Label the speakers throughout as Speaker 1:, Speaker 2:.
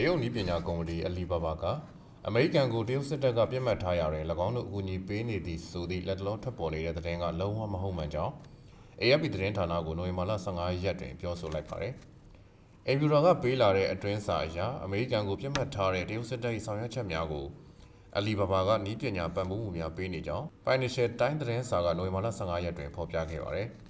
Speaker 1: တရုတ်နည်းပညာကုမ္ပဏီအလီဘာဘာကအမေရိကန်ကိုတရုတ်စစ်တပ်ကပြစ်မှတ်ထားရတဲ့၎င်းတို့အကူအညီပေးနေသည့်ဆိုသည့်လက်တလောထွက်ပေါ်နေတဲ့သတင်းကလုံးဝမဟုတ်မှန်ကြောင်း AFP သတင်းဌာနကိုနိုဝင်ဘာလ15ရက်တွင်ပြောဆိုလိုက်ပါတယ်။အင်ဗျူရာကပေးလာတဲ့အတွင်းစာအရအမေရိကန်ကိုပြစ်မှတ်ထားတဲ့တရုတ်စစ်တပ်၏ဆောင်ရွက်ချက်များကိုအလီဘာဘာကနီးပညာပံ့ပိုးမှုများပေးနေကြောင်း Financial Times သတင်းစာကနိုဝင်ဘာလ15ရက်တွင်ဖော်ပြခဲ့ပါတယ်။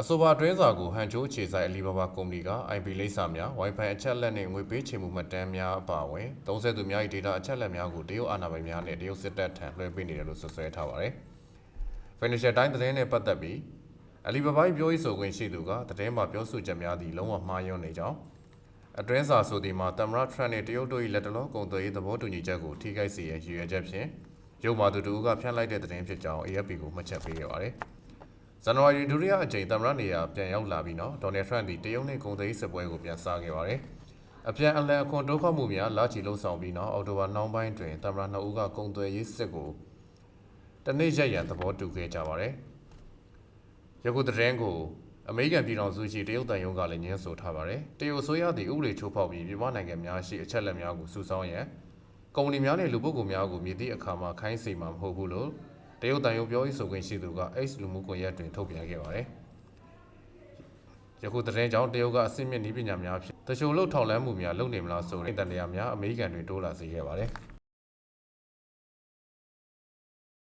Speaker 1: အဆိုပါအတွင်းစာကိုဟန်ချိုးအခြေစိုက်အလီဘာဘာကုမ္ပဏီက IP လိပ်စာများ Wi-Fi အချက်အလက်နှင့်ငွေပေးချေမှုမှတ်တမ်းများအပါအဝင်သုံးစွဲသူများ၏ဒေတာအချက်အလက်များကိုတရုတ်အာဏာပိုင်များနှင့်တရုတ်စစ်တပ်ထံလွှဲပေးနေတယ်လို့ဆွဆွဲထားပါတယ်။ Financial Times သတင်းနဲ့ပတ်သက်ပြီးအလီဘာဘာ၏ပြောရေးဆိုခွင့်ရှိသူကသတင်းမှာပြောဆိုချက်များသည်လုံးဝမှားယွင်းနေကြောင်းအတွင်းစာဆိုသည်မှာတမရထရန့်နှင့်တရုတ်တို့၏လက်တလောကုန်သွယ်ရေးသဘောတူညီချက်ကိုထိခိုက်စေရန်ရည်ရွယ်ချက်ဖြင့်ရုပ်မာသူတို့ကဖြန့်လိုက်တဲ့သတင်းဖြစ်ကြောင်း AFP ကိုမှတ်ချက်ပေးခဲ့ပါတယ်။ ဇန်နဝါရီဒုတိယအကြိမ်တမရနေရာပြန်ရောက်လာပြီးနောက်ဒေါ်နယ်ထရန့်သည်တရုတ်နှင့်ကုန်သွယ်ရေးစစ်ပွဲကိုပြန်စားခဲ့ပါတယ်။အပြန်အလှန်အခွန်တိုးခောက်မှုများလာချီလှုံ့ဆော်ပြီးနောက်အော်တိုဘာနှောင်းပိုင်းတွင်တမရနှစ်ဦးကကုန်သွယ်ရေးစစ်ကိုတနေ့ရက်ရန်သဘောတူခဲ့ကြပါတယ်။ယခုသတင်းကိုအမေရိကန်ပြည်ထောင်စုရှိတရုတ်တန်ယုံကလည်းညင်းဆိုထားပါတယ်။တရုတ်အစိုးရသည်ဥပဒေချိုးဖောက်ပြီးပြည်ပနိုင်ငံများရှိအချက်အလက်များကိုစုဆောင်းရန်ကုမ္ပဏီများနှင့်လူပုဂ္ဂိုလ်များကိုမြည်သည့်အခါမှာခိုင်းစေမှာမဟုတ်ဘူးလို့ တရုတ်တန်ယုံပြောရေးဆိုခွင့်ရှိသူက X လူမှုကွန်ရက်တွင်ထုတ်ပြန်ခဲ့ပါတယ်။ယခုသတင်းကြောင့်တရုတ်ကအစစ်မြစ်နည်းပညာများဖြင့်တချို့လုထောက်လန်းမှုများလုပ်နေမလားဆိုတဲ့တန်တရားများအမေရိကန်တွင်တိုးလာစေခဲ့ပါတယ်။